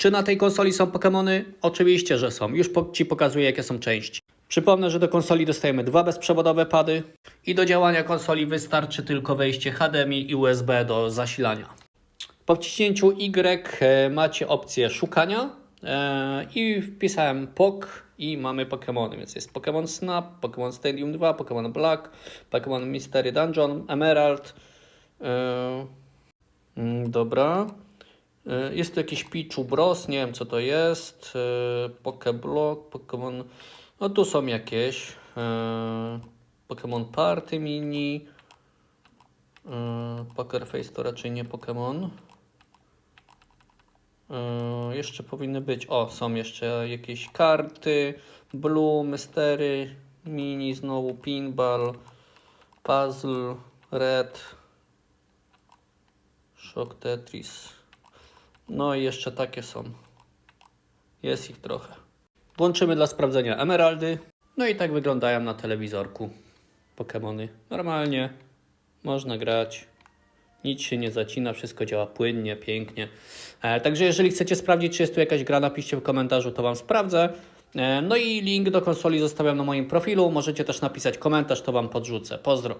Czy na tej konsoli są Pokémony? Oczywiście, że są. Już Ci pokazuję, jakie są części. Przypomnę, że do konsoli dostajemy dwa bezprzewodowe pady i do działania konsoli wystarczy tylko wejście HDMI i USB do zasilania. Po wciśnięciu Y e, macie opcję szukania e, i wpisałem POK i mamy Pokémony, więc jest Pokémon Snap, Pokémon Stadium 2, Pokémon Black, Pokémon Mystery Dungeon, Emerald. E, mm, dobra. E, Jest tu jakiś Pichu Bros, nie wiem co to jest. E, Pokeblock, Pokémon. No tu są jakieś. E, Pokémon Party Mini. Poker Face to raczej nie Pokémon. Jeszcze powinny być. O, są jeszcze jakieś karty. Blue, Mystery, Mini, znowu Pinball, Puzzle, Red, Shock Tetris. No i jeszcze takie są. Jest ich trochę. Włączymy dla sprawdzenia emeraldy. No i tak wyglądają na telewizorku Pokémony. Normalnie można grać. Nic się nie zacina, wszystko działa płynnie, pięknie. E, także jeżeli chcecie sprawdzić, czy jest tu jakaś gra, napiszcie w komentarzu, to Wam sprawdzę. E, no i link do konsoli zostawiam na moim profilu. Możecie też napisać komentarz, to Wam podrzucę. Pozdro.